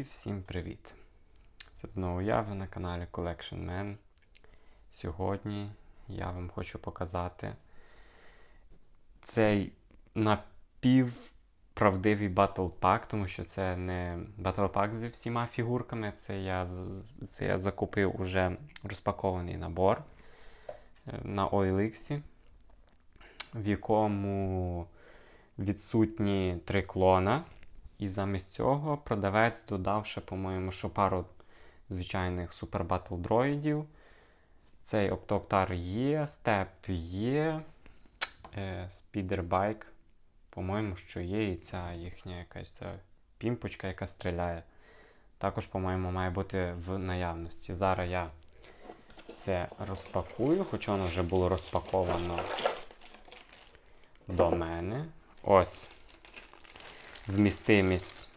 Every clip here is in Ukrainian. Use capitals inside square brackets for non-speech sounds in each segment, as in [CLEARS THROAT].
І всім привіт! Це знову я, ви на каналі Collection Man. Сьогодні я вам хочу показати цей напівправдивий Battle Pack, тому що це не Pack зі всіма фігурками. Це я, це я закупив уже розпакований набор е, на OLX, в якому відсутні три клона. І замість цього продавець додав ще, по-моєму, що пару звичайних Super Battle дроїдів. Цей Октооктар є, Степ є, Спідербайк, по-моєму, що є, і ця їхня якась ця пімпочка, яка стріляє. Також, по-моєму, має бути в наявності. Зараз я це розпакую, хоч воно вже було розпаковано до мене. Ось вмістимість.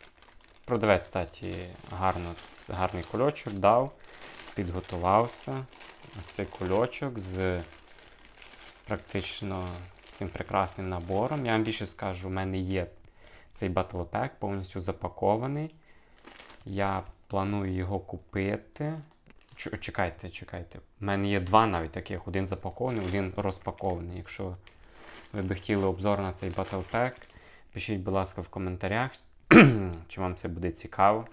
Продавець, кстати, гарно, гарний кульочок дав, підготувався. Ось цей кульочок з практично з цим прекрасним набором. Я вам більше скажу, у мене є цей Pack повністю запакований. Я планую його купити. Ч- Чекайте, чекайте. У мене є два навіть таких: один запакований, один розпакований. Якщо ви би хотіли обзор на цей Pack, Пишіть, будь ласка, в коментарях, [CLEARS THROAT] чи вам це буде цікаво.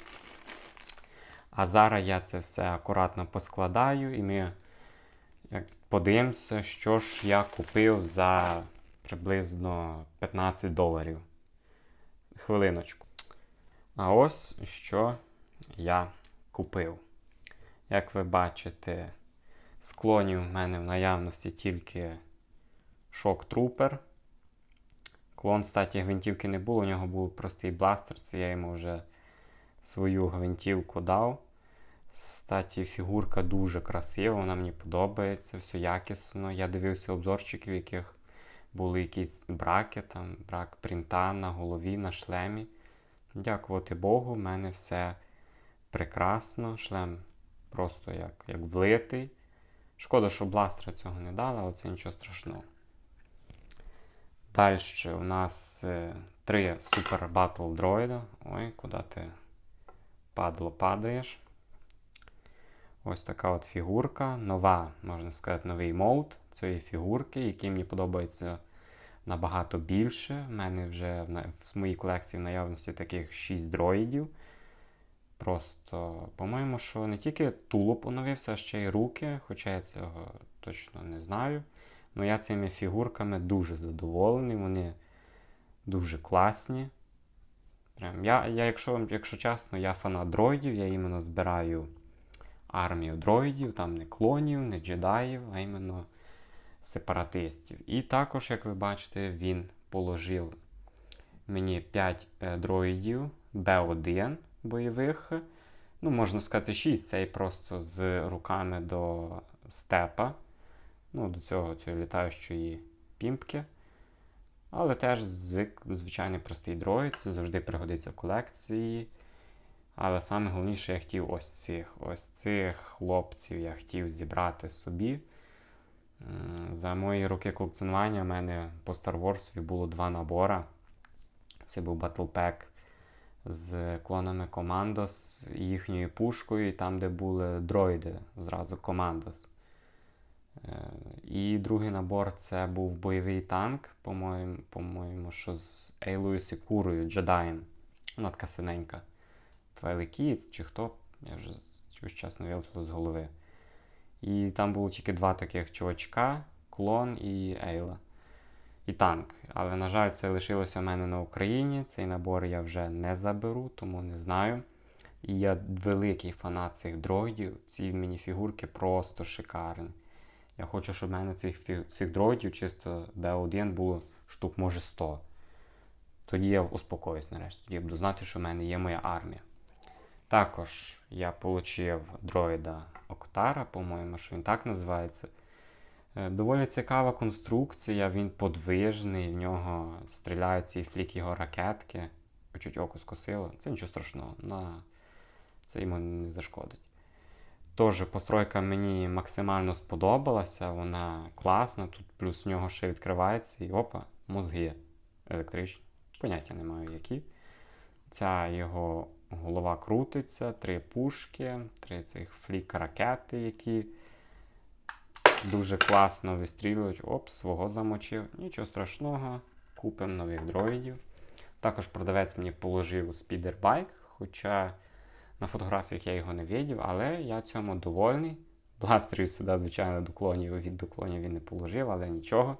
А зараз я це все акуратно поскладаю і ми подивимося, що ж я купив за приблизно 15 доларів. Хвилиночку. А ось що я купив. Як ви бачите, з клонів в мене в наявності тільки Trooper. Клон, кстати, гвинтівки не було, у нього був простий бластер, це я йому вже свою гвинтівку дав. Кстати, фігурка дуже красива, вона мені подобається, все якісно. Я дивився обзорчиків, в яких були якісь браки, там, брак принта на голові, на шлемі. Дякувати Богу, в мене все прекрасно. Шлем просто як, як влитий. Шкода, що бластера цього не дали, але це нічого страшного. Далі у нас е, три Super Battle дроїда. Ой, куди ти падло падаєш. Ось така от фігурка. Нова, можна сказати, новий молд цієї фігурки, який мені подобається набагато більше. У мене вже в, в моїй колекції в наявності таких 6 дроїдів. Просто, по-моєму, що не тільки тулуб оновився, а ще й руки, хоча я цього точно не знаю. Ну, я цими фігурками дуже задоволений, вони дуже класні. Прям, я, я, якщо, якщо чесно, я фанат дроїдів, я іменно збираю армію дроїдів, там не клонів, не джедаїв, а іменно сепаратистів. І також, як ви бачите, він положив мені 5 е, дроїдів Б1 бойових. Ну, можна сказати, 6. Цей просто з руками до степа ну, до цього цієї літаючої пімпки. Але теж звик, звичайний простий дроїд, завжди пригодиться в колекції. Але саме головніше, я хотів ось цих ось цих хлопців я хотів зібрати собі. За мої роки колекціонування в мене по Star Wars було два набори. Це був Battle Pack з клонами і їхньою пушкою, і там, де були дроїди, зразу Командос. Е, І другий набор це був бойовий танк, по-моєму, по-моєму що з Ейлою Секурою, джедаєм. Вона така синенька. Twilight чи хто, я вже чогось чесно вилетіло з голови. І там було тільки два таких чувачка: клон і Ейла. І танк. Але, на жаль, це лишилося в мене на Україні. Цей набор я вже не заберу, тому не знаю. І я великий фанат цих дроїдів. Ці мініфігурки просто шикарні. Я хочу, щоб в мене цих, цих дроїдів чисто Б1 було штук, може 100. Тоді я успокоюсь нарешті. Тоді я буду знати, що в мене є моя армія. Також я отримав дроїда Октара, по-моєму, що він так називається. Е, Доволі цікава конструкція, він подвижний, в нього стріляють ці флік його ракетки. Чуть око скосило. Це нічого страшного, на... це йому не зашкодить. Теж постройка мені максимально сподобалася, вона класна. Тут плюс в нього ще відкривається і опа, мозги електричні. Поняття не маю які. Ця його голова крутиться, три пушки, три цих флік ракети, які дуже класно вистрілюють. Оп, свого замочив. Нічого страшного, купимо нових дроїдів. Також продавець мені положив спідербайк, хоча на фотографіях я його не видів, але я цьому довольний. Бластерів сюди, звичайно, доклонів від доклонів він не положив, але нічого.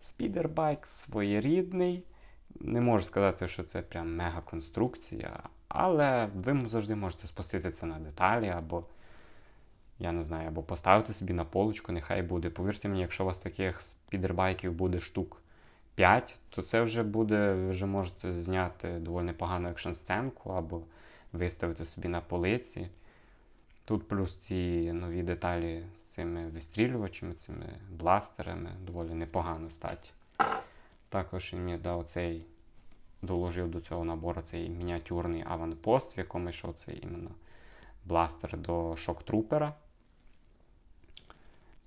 Спідербайк своєрідний. Не можу сказати, що це прям мега конструкція, але ви завжди можете спустити це на деталі, або, я не знаю, або поставити собі на полочку, нехай буде. Повірте мені, якщо у вас таких спідербайків буде штук 5, то це вже буде, ви вже можете зняти доволі непогану екшн-сценку, або виставити собі на полиці. Тут плюс ці нові деталі з цими вистрілювачами, цими бластерами доволі непогано стать. Також він мені дав цей, доложив до цього набору цей мініатюрний аванпост, в якому йшов цей іменно бластер до шок-трупера.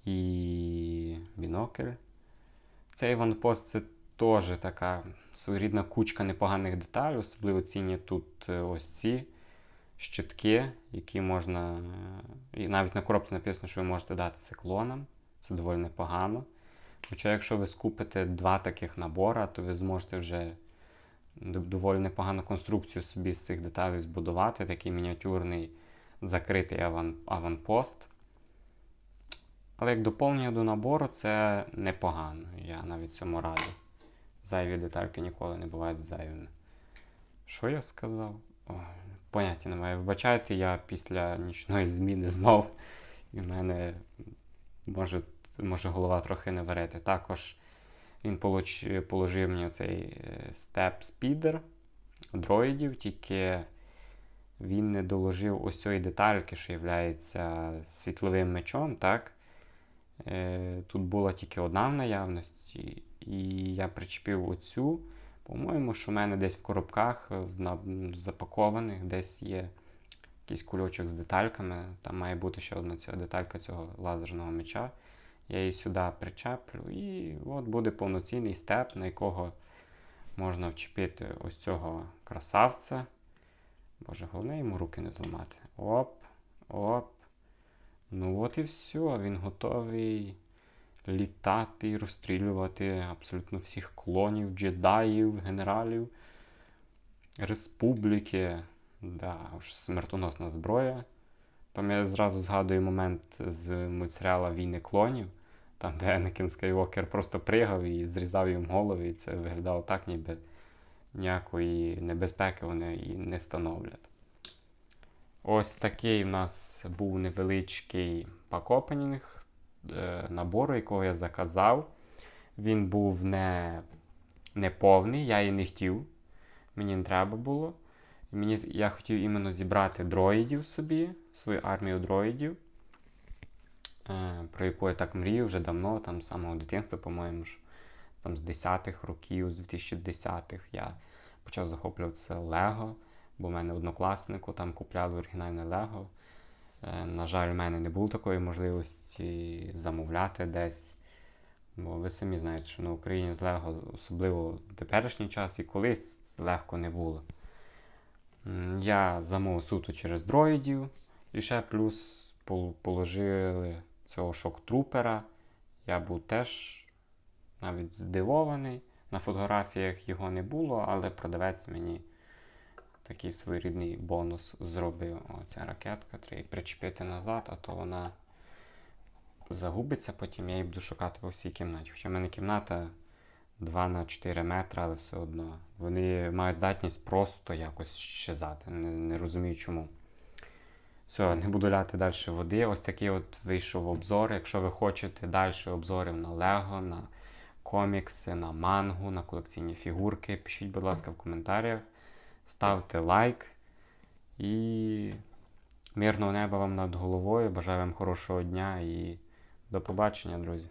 І бінокль. Цей аванпост це теж така своєрідна кучка непоганих деталей, особливо цінні тут е, ось ці щитки, які можна. І навіть на коробці написано, що ви можете дати циклонам. Це доволі непогано. Хоча, якщо ви скупите два таких набора, то ви зможете вже доволі непогану конструкцію собі з цих деталей збудувати. Такий мініатюрний закритий аван, аванпост. Але як доповнення до набору, це непогано. Я навіть цьому радий. Зайві детальки ніколи не бувають зайвими. Що я сказав? Ой, поняття немає. Вибачайте, я після нічної зміни знов. І в мене може, може голова трохи не варити. Також він получ, положив мені цей степ спідер дроїдів, тільки він не доложив ось цієї детальки, що є світловим мечом. так? Е, Тут була тільки одна в наявності, і я причепив оцю. По-моєму, що в мене десь в коробках на, запакованих, десь є якийсь кульочок з детальками. Там має бути ще одна ця деталька цього лазерного меча. Я її сюди причеплю, і от буде повноцінний степ, на якого можна вчепити ось цього красавця. Боже, головне йому руки не зламати. Оп, оп. Ну от і все, він готовий літати і розстрілювати абсолютно всіх клонів, джедаїв, генералів республіки. Да, уж смертоносна зброя. Там я зразу згадую момент з мультсеріала Війни клонів, там, де Енекін Скайуокер просто пригав і зрізав їм голови, і це виглядало так, ніби ніякої небезпеки вони і не становлять. Ось такий в нас був невеличкий пакопенінг набору, якого я заказав. Він був не, не повний, я і не хотів. Мені не треба було. Мені, Я хотів іменно зібрати дроїдів собі, свою армію дроїдів, е, про яку я так мрію вже давно, там з самого дитинства, по-моєму, там з 10-х років, з 2010-х я почав захоплюватися Лего, бо в мене однокласнику там купляли оригінальне Лего. Е, на жаль, в мене не було такої можливості замовляти десь. Бо ви самі знаєте, що на Україні з особливо в теперішній час і колись легко не було. Я замовив суто через дроїдів. І ще плюс положили цього шок-трупера. Я був теж навіть здивований. На фотографіях його не було, але продавець мені такий своєрідний бонус зробив. Оця ракетка, треба її причепити назад, а то вона загубиться, потім я її буду шукати по всій кімнаті. Хоча в мене кімната 2 на 4 метри, але все одно. Вони мають здатність просто якось щезати. Не, не розумію чому. Все, не буду ляти далі води. Ось такий от вийшов обзор. Якщо ви хочете далі обзорів на Лего, на комікси, на мангу, на колекційні фігурки, пишіть, будь ласка, в коментарях. Ставте лайк. І мирного неба вам над головою. Бажаю вам хорошого дня і до побачення, друзі.